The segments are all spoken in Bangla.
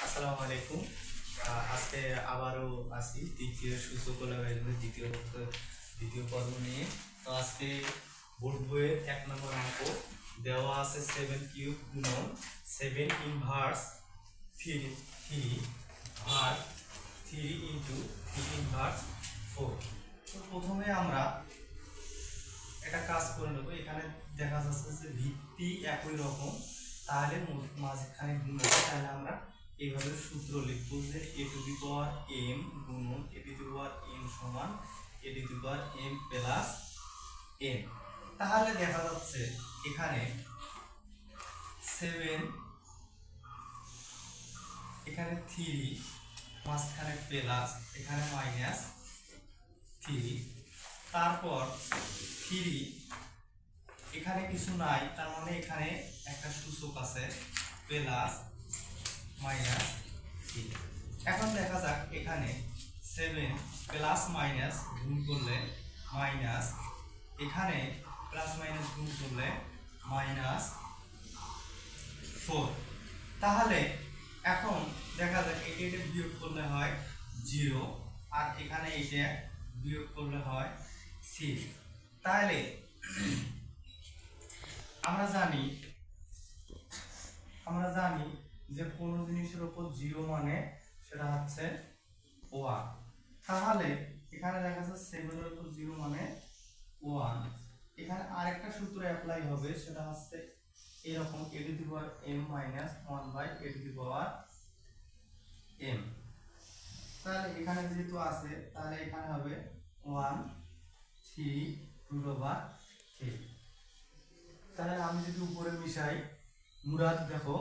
আসসালামু আলাইকুম। আজকে আবারও আসি দ্বিতীয় সূচক লেভেলের দ্বিতীয় দ্বিতীয় পর্ব নিয়ে। তো আজকে বোর্ড বইয়ের এক নম্বর অঙ্ক দেওয়া আছে সেভেন কিউব গুণন সেভেন ইনভার্স থ্রি থ্রি ভার three into three inverse four তো প্রথমে আমরা একটা কাজ করে নেব। এখানে দেখা যাচ্ছে যে ভিত্তি একই রকম। তাহলে মাঝখানে তাহলে আমরা এইভাবে সূত্র লিখব যে এ টু দি পাওয়ার এম গুণন এ টু দি পাওয়ার এম সমান a to the power m plus m তাহলে দেখা যাচ্ছে এখানে সেভেন এখানে থ্রি মাঝখানে প্লাস এখানে মাইনাস থ্রি তারপর থ্রি এখানে কিছু নাই, তার মানে এখানে একটা সূচক আছে প্লাস মাইনাস থ্রি এখন দেখা যাক এখানে সেভেন প্লাস মাইনাস গুণ করলে মাইনাস এখানে প্লাস মাইনাস গুণ করলে মাইনাস ফোর তাহলে এখন দেখা যাক এটা এটা বিয়োগ করলে হয় জিরো আর এখানে এটা বিয়োগ করলে হয় সিক্স তাহলে আমরা জানি আমরা জানি যে কোনো জিনিসের উপর জিরো মানে সেটা হচ্ছে ওয়ান তাহলে এখানে দেখা যাচ্ছে সেভেনের উপর জিরো মানে ওয়ান এখানে আরেকটা সূত্র অ্যাপ্লাই হবে, সেটা হচ্ছে এরকম a to the power m minus one by a to the power m তাহলে এখানে যেহেতু আছে, তাহলে এখানে হবে one three root over three তাহলে আমি যদি উপরে মিশাই, মুরাদ দেখো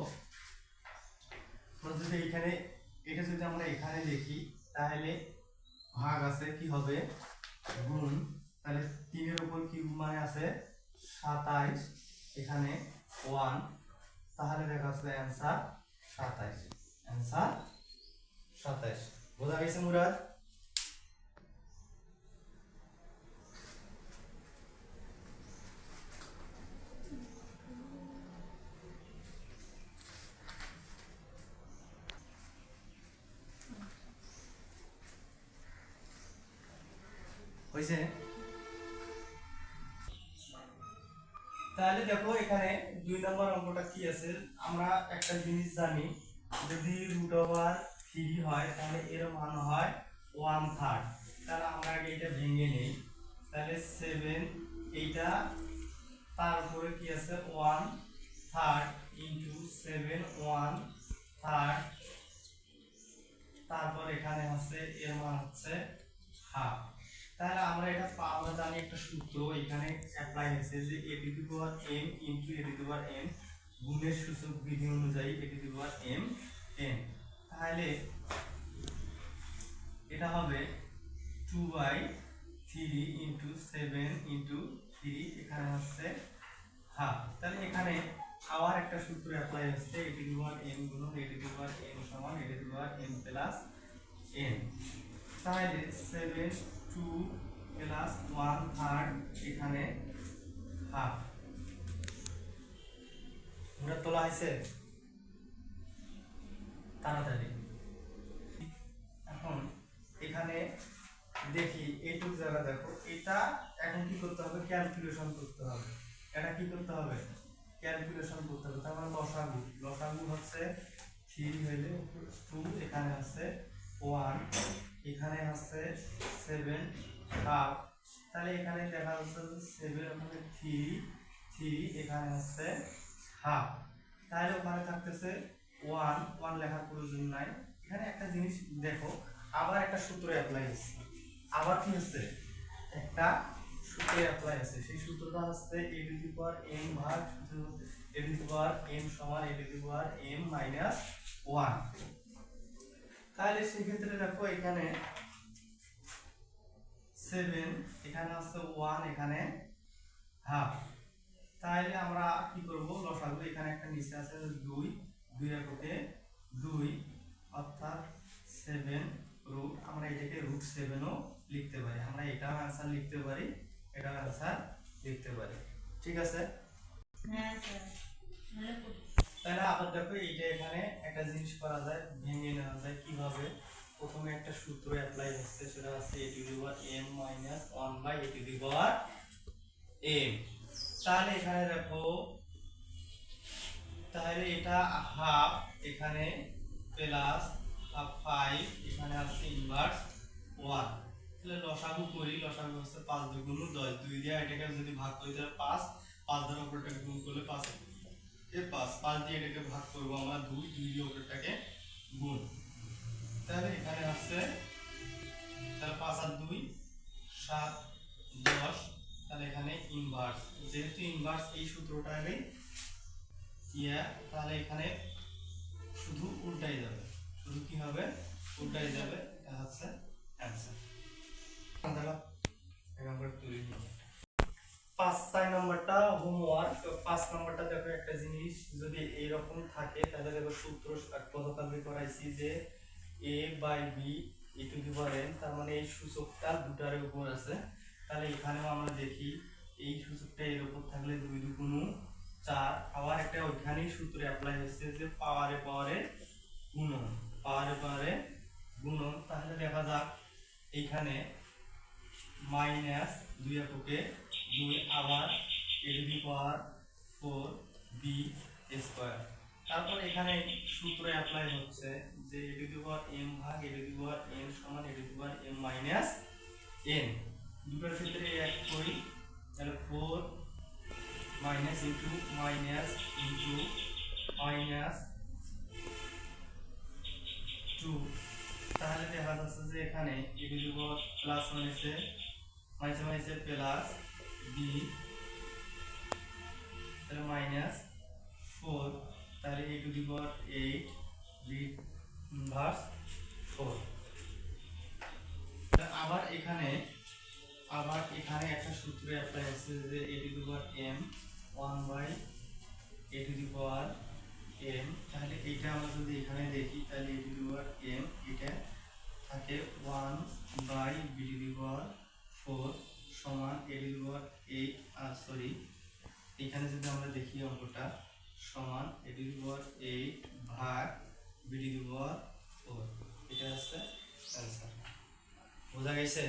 যদি এখানে এটা যদি আমরা এখানে দেখি, তাহলে ভাগ আছে কি হবে? গুণ, তাহলে তিনের উপর কি মানে আছে? সাতাইশ, এখানে ওয়ান, তাহলে দেখা যাচ্ছে অ্যান্সার সাতাইশ অ্যান্সার সাতাইশ। বোঝা গেছে মুরাদ? হয়েছে। তাহলে দেখো, এখানে দুই নম্বর অঙ্কটা কি আছে? আমরা একটা জিনিস জানি, যদি রুট ওভার থ্রি হয়, তাহলে এর মান হয় ওয়ান থার্ড তাহলে আমরা আগে এটা ভেঙে নেই। তাহলে সেভেন এইটা তারপরে কি আছে? One third into seven one third তারপর এখানে হচ্ছে এর মান হচ্ছে হাফ তাহলে আমরা এটা আমরা জানি একটা সূত্র, এখানে অ্যাপ্লাই হয়েছে যে a to power m into a to power m গুণের সূচক বিধি অনুযায়ী a to power m n তাহলে এটা হবে two by three into seven into three এখানে হচ্ছে হাফ তাহলে এখানে আবার একটা সূত্র অ্যাপ্লাই হচ্ছে এ টু পাওয়ার এম গুণন এ টু পাওয়ার এম সমান a to power m plus n তাহলে seven two plus one third এখানে হাফ ওটা তোলা হয়েছে? তাড়াতাড়ি। এখন এখানে দেখি এইটুক জায়গা দেখো, এটা এখন কি করতে হবে? ক্যালকুলেশন করতে হবে। এটা কি করতে হবে? ক্যালকুলেশন করতে হবে। তার মানে লসাগু। লসাগু হচ্ছে থ্রি হইলে টু এখানে হচ্ছে ওয়ান এখানে হচ্ছে সেভেন হাফ তাহলে এখানে দেখা যাচ্ছে যে সেভেন ওখানে থ্রি থ্রি এখানে হচ্ছে হাফ তাহলে ওখানে থাকতেছে ওয়ান ওয়ান লেখার প্রয়োজন নাই। এখানে একটা জিনিস দেখো, আবার একটা সূত্র অ্যাপ্লাই হচ্ছে। আবার কি হচ্ছে? একটা সূত্র অ্যাপ্লাই আছে সেই সূত্রটা হচ্ছে এ টু দি পাওয়ার এম ভাগ এ টু দি পাওয়ার এম সমান a to the power m minus one তাহলে সেক্ষেত্রে দেখো এখানে সেভেন এখানে হচ্ছে ওয়ান এখানে হাফ তাহলে আমরা কি করব? লসাগু এখানে একটা নিচে আছে দুই দুই এককে দুই, অর্থাৎ সেভেন রুট আমরা এটাকে রুট সেভেনও লিখতে পারি। আমরা এটাও অ্যান্সার লিখতে পারি, এটাও অ্যান্সার লিখতে পারি। ঠিক আছে? হ্যাঁ তাহলে আবার দেখো এইটা এখানে একটা জিনিস করা যায়, ভেঙে নেওয়া যায় কীভাবে? প্রথমে একটা সূত্র অ্যাপ্লাই হচ্ছে, সেটা হচ্ছে a to power m minus one by a to power m তাহলে এখানে দেখো, তাহলে এটা হাফ এখানে প্লাস হাফ ফাইভ এখানে আছে ইনভার্স ওয়ান তাহলে লসাগু করি, লসাগু হচ্ছে পাঁচ দুগুণ দশ। দুই দিয়ে এটাকে যদি ভাগ করি, তাহলে পাঁচ। পাঁচ দ্বারা উপরটাকে গুণ করলে পাঁচ। এ পাঁচ পাঁচ দিয়ে এটাকে ভাগ করব আমরা দুই দুই দিয়ে উপরটাকে গুণ। তাহলে এখানে আছে, তাহলে পাঁচ আর দুই, সাত, দশ, তাহলে এখানে ইনভার্স যেহেতু ইনভার্স এই সূত্রটারই ইয়া, তাহলে এখানে শুধু উল্টাই যাবে। শুধু কি হবে? উল্টাই যাবে। এটা হচ্ছে অ্যান্সার তাহলে এক নম্বর তুলে নিই পাঁচ ছয় নম্বরটা হোমওয়ার্ক পাঁচ নম্বরটা দেখো একটা জিনিস, যদি এইরকম থাকে, তাহলে দেখো সূত্র গতকালকে করাইছি যে a by b e to the তার মানে এই সূচকটা দুটার উপর আছে। তাহলে এখানেও আমরা দেখি, এই সূচকটা এর উপর থাকলে দুই দুগুণ চার, আবার একটা ওইখানেই সূত্র অ্যাপ্লাই হচ্ছে যে পাওয়ারে পাওয়ারে গুণন পাওয়ারে পাওয়ারে গুণন। তাহলে দেখা যাক, এইখানে মাইনাস দুই এককে দুই আবার a to power four b square. তারপর এখানে সূত্র অ্যাপ্লাই হচ্ছে যে এ টু পাওয়ার এম ভাগ এ টু পাওয়ার এন সমান a to power m minus n. দুটোর ক্ষেত্রে এক করি, তাহলে four minus into minus into minus two. তাহলে দেখা যাচ্ছে যে এখানে এ টু দি পাওয়ার প্লাস মাইনাসে মাইনাসে মাইনাসে প্লাস বি তাহলে মাইনাস ফোর তাহলে a to the power eight b inverse four. আবার এখানে আবার এখানে একটা সূত্র অ্যাপ্লাই আছে যে a to the power m one by a to the power m. তাহলে এটা আমরা যদি এখানে দেখি, তাহলে এ টু দি পাওয়ার এম এটা থাকে one by b to the power four সমান a to the power eight R sorry এখানে যদি আমরা দেখি অঙ্কটা, সমান a to the power eight ভাগ b to the power four এটা হচ্ছে অ্যান্সার বোঝা গেছে?